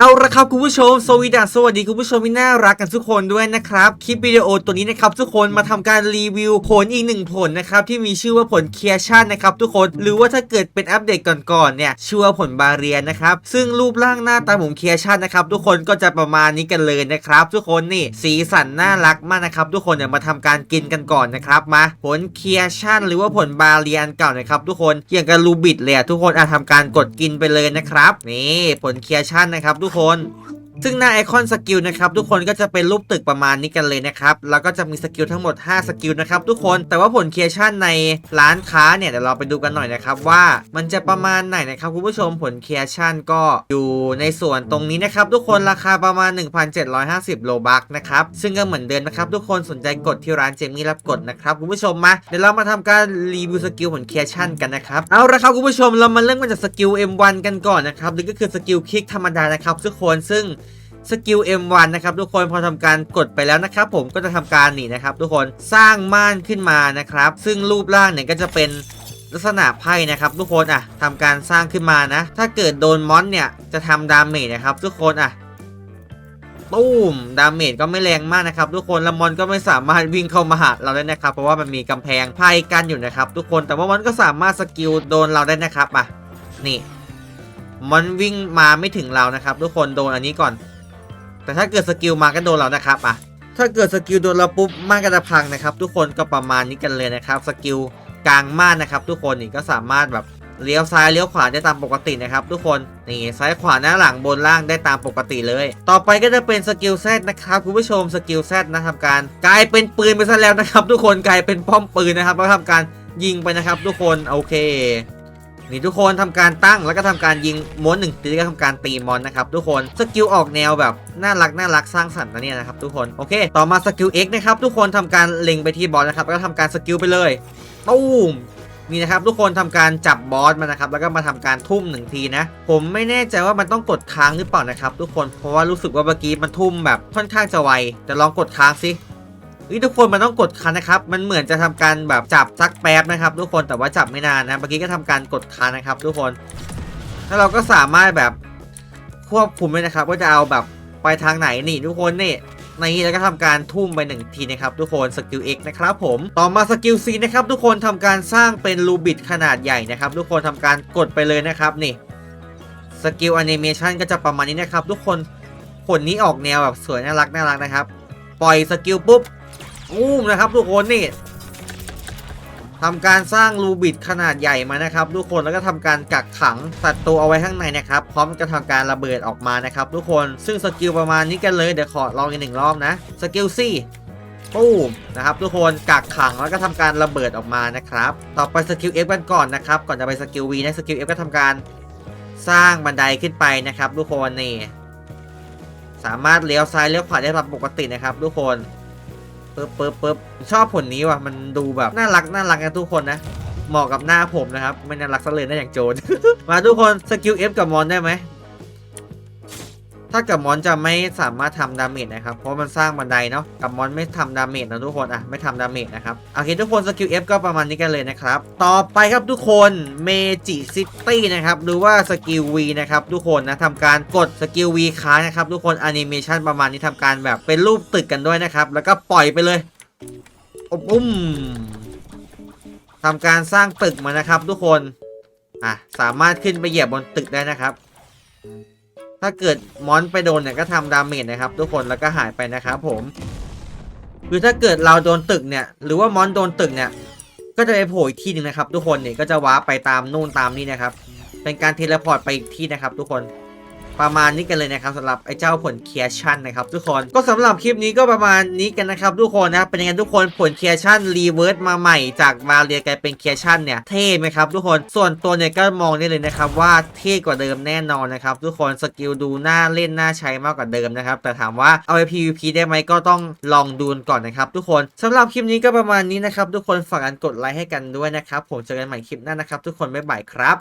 เอาละครับคุณผู้ชมสวีดัสสวัสดีคุณผู้ชมที่น่ารักกันทุกคนด้วยนะครับ คลิปวิดีโอตัวนี้นะครับทุกคนมาทำการรีวิวผลอีกหนึ่งผลนะครับที่มีชื่อว่าผลเคียชันนะครับทุกคนหรือว่าถ้าเกิดเป็นอัปเดตก่อนๆเนี่ยชื่อว่าผลบาเรียนนะครับซึ่งรูปร่างหน้าตาของเคียชันนะครับทุกคนก็จะประมาณนี้กันเลยนะครับทุกคนนี่สีสันน่ารักมากนะครับทุกคนเนี่ยมาทำการกินกันก่อนนะครับมาผลเคียชันหรือว่าผลบาเรียนเก่านะครับทุกคนอย่างกับรูบิดเลยอะทุกคนอาจทำการกดกินไปเลยนะครับนี่ผลเคียชันนะครับทุกคน ซึ่งหน้าไอคอนสกิลนะครับทุกคนก็จะเป็นรูปตึกประมาณนี้กันเลยนะครับ แล้วก็จะมีสกิลทั้งหมด 5 สกิลนะครับทุกคนแต่ว่าผลเคชั่นในร้านค้าเนี่ยเดี๋ยวเราไปดูกันหน่อยนะครับว่ามันจะประมาณไหนนะครับคุณผู้ชมผลเคชั่นก็อยู่ในส่วนตรงนี้นะครับทุกคนราคาประมาณ 1,750โลบักนะครับซึ่งก็เหมือนเดิมนะครับทุกคนสนใจกดที่ร้านเจมี่รับกดนะครับคุณผู้ชมมาเดี๋ยวเรามาทำการรีวิวสกิลผลเคชั่นกันนะครับเอาละครับคุณผู้ชมเรามาเริ่มกันจากสกิล M1 กันก่อนนะครับหรือก็คือสกิลคลิกธรรมดานะครับทุกคนซึ่ง สกิล M1 นะครับทุกคนพอทำการกดไปแล้วนะครับผมก็จะทำการนี่นะครับทุกคนสร้างม่านขึ้นมานะครับ ซึ่งรูปร่างเนี่ยก็จะเป็นลักษณะไพ่นะครับทุกคนอะทำการสร้างขึ้นมานะ ถ้าเกิดโดนมอนเนี่ยจะทำดาเมจนะครับ ทุกคนอะตู้มดาเมจก็ไม่แรงมากนะครับทุกคนแล้วมอนก็ไม่สามารถวิ่งเข้ามาหาเราได้นะครับ เพราะว่ามันมีกำแพงไพ่กันอยู่นะครับทุกคนแต่ว่ามอนก็สามารถสกิลโดนเราได้นะครับอะนี่มอนวิ่งมาไม่ถึงเรานะครับ ทุกคนโดนอันนี้ก่อน แต่ถ้าเกิดสกิลมาก็โดนเรานะครับอะถ้าเกิดสกิลโดนเราปุ๊บม่านก็จะพังนะครับ ทุกคนก็ประมาณนี้กันเลยนะครับสกิลกลางม่านนะครับ ทุกคนนี่ก็สามารถแบบเลี้ยวซ้ายเลี้ยวขวาได้ตามปกตินะครับ ทุกคนนี่ซ้ายขวาหน้าหลังบนล่างได้ตามปกติเลย ต่อไปก็จะเป็นสกิลแซดนะครับคุณผู้ชมสกิลแซดนะทำการกลายเป็นปืนไปซะแล้วนะครับ ทุกคนกลายเป็นป้อมปืนนะครับแล้วทำการยิงไปนะครับ ทุกคนโอเค นี่ทุกคนทำการตั้งแล้วก็ทำการยิงม้วนหนึ่งทีแล้วก็ทำการตีมอนนะครับทุกคนสกิลออกแนวแบบน่ารักน่ารักสร้างสรรค์นะเนี่ยนะครับทุกคนโอเค ต่อมาสกิล X นะครับทุกคนทำการเล็งไปที่บอสนะครับแล้วก็ทำการสกิลไปเลยตู้มนี่นะครับทุกคนทำการจับบอสมานะครับแล้วก็มาทำการทุ่มหนึ่งทีนะ ผมไม่แน่ใจว่ามันต้องกดค้างหรือเปล่านะครับทุกคนเพราะว่ารู้สึกว่าเมื่อกี้มันทุ่มแบบค่อนข้างจะไวแต่ลองกดค้างสิ นี่ทุกคนมันต้องกดคันนะครับ มันเหมือนจะทำการแบบจับสักแป๊บนะครับ ทุกคนแต่ว่าจับไม่นานนะเมื่อกี้ก็ทำการกดคันนะครับ ทุกคนแล้วเราก็สามารถแบบควบคุมเลยนะครับว่าจะเอาแบบไปทางไหนนี่ทุกคนนี่ในนี้แล้วก็ทำการทุ่มไปหนึ่งทีนะครับทุกคนสกิล X นะครับผมต่อมาสกิล C นะครับทุกคนทำการสร้างเป็นรูบิดขนาดใหญ่นะครับ ทุกคนทำการกดไปเลยนะครับนี่สกิลแอนิเมชันก็จะประมาณนี้นะครับ ทุกคนผลนี้ออกแนวแบบสวยน่ารักน่ารักนะครับ ปล่อยสกิลปุ๊บ อุ้มนะครับทุกคนนี่ทำการสร้างรูบิดขนาดใหญ่มานะครับ ทุกคนแล้วก็ทำการกักขังสัตว์ตัวเอาไว้ข้างในนะครับ พร้อมจะทำการระเบิดออกมานะครับ ทุกคนซึ่งสกิลประมาณนี้กันเลยเดี๋ยวขอลองอีกหนึ่งรอบนะสกิลซี่ปุ้มนะครับทุกคนกักขังแล้วก็ทำการระเบิดออกมานะครับ ต่อไปสกิล F กันก่อนนะครับ ก่อนจะไปสกิล V นะสกิล F ก็ทำการสร้างบันไดขึ้นไปนะครับ ทุกคนนี่สามารถเลี้ยวซ้ายเลี้ยวขวาได้ตามปกตินะครับ ทุกคน ปึ๊บปึ๊บปึ๊บชอบผลนี้ว่ะ มันดูแบบน่ารักน่ารักกันทุกคนนะเหมาะกับหน้าผมนะครับ ไม่น่ารักซะเลยนะอย่างโจน มาทุกคนสกิลเอฟกับมอนได้ไหม ถ้ากับมอนจะไม่สามารถทำดาเมจนะครับ เพราะมันสร้างบันไดเนาะ กับมอนไม่ทำดาเมจนะทุกคนอะไม่ทำดาเมจนะครับ โอเคทุกคนสกิล F ก็ประมาณนี้กันเลยนะครับ ต่อไปครับทุกคนเมจิซิตี้นะครับหรือว่าสกิล V นะครับทุกคนนะทำการกดสกิล V ค้างนะครับทุกคนแอนิเมชันประมาณนี้ทำการแบบเป็นรูปตึกกันด้วยนะครับ แล้วก็ปล่อยไปเลยอบอุ้มทำการสร้างตึกมานะครับทุกคน อะ สามารถขึ้นไปเหยียบบนตึกได้นะครับ ถ้าเกิดมอนไปโดนเนี่ยก็ทำดาเมจนะครับ ทุกคนแล้วก็หายไปนะครับผม คือถ้าเกิดเราโดนตึกเนี่ย หรือว่ามอนโดนตึกเนี่ย ก็จะไปโผล่อีกที่หนึ่งนะครับ ทุกคนเนี่ยก็จะว้าไปตามนู่นตามนี่นะครับ เป็นการเทเลพอร์ตไปอีกที่นะครับ ทุกคน ประมาณนี้กันเลยนะครับสำหรับไอ้เจ้าผลเคียชั่นนะครับทุกคนก็สำหรับคลิปนี้ก็ประมาณนี้กันนะครับทุกคนนะครับเป็นยังไงทุกคนผลเคียชั่นรีเวิร์สมาใหม่จากมาเรียกลายเป็นเคียชั่นเนี่ยเท่ไหมครับทุกคนส่วนตัวเนี่ยก็มองได้เลยนะครับว่าเท่กว่าเดิมแน่นอนนะครับทุกคนสกิลดูน่าเล่นน่าใช้มากกว่าเดิมนะครับแต่ถามว่าเอาไป PVP ได้ไหมก็ต้องลองดูก่อนนะครับทุกคนสำหรับคลิปนี้ก็ประมาณนี้นะครับทุกคนฝากกันกดไลค์ให้กันด้วยนะครับผมเจอกันใหม่คลิปหน้านะครับทุกคนบ๊ายบายครับ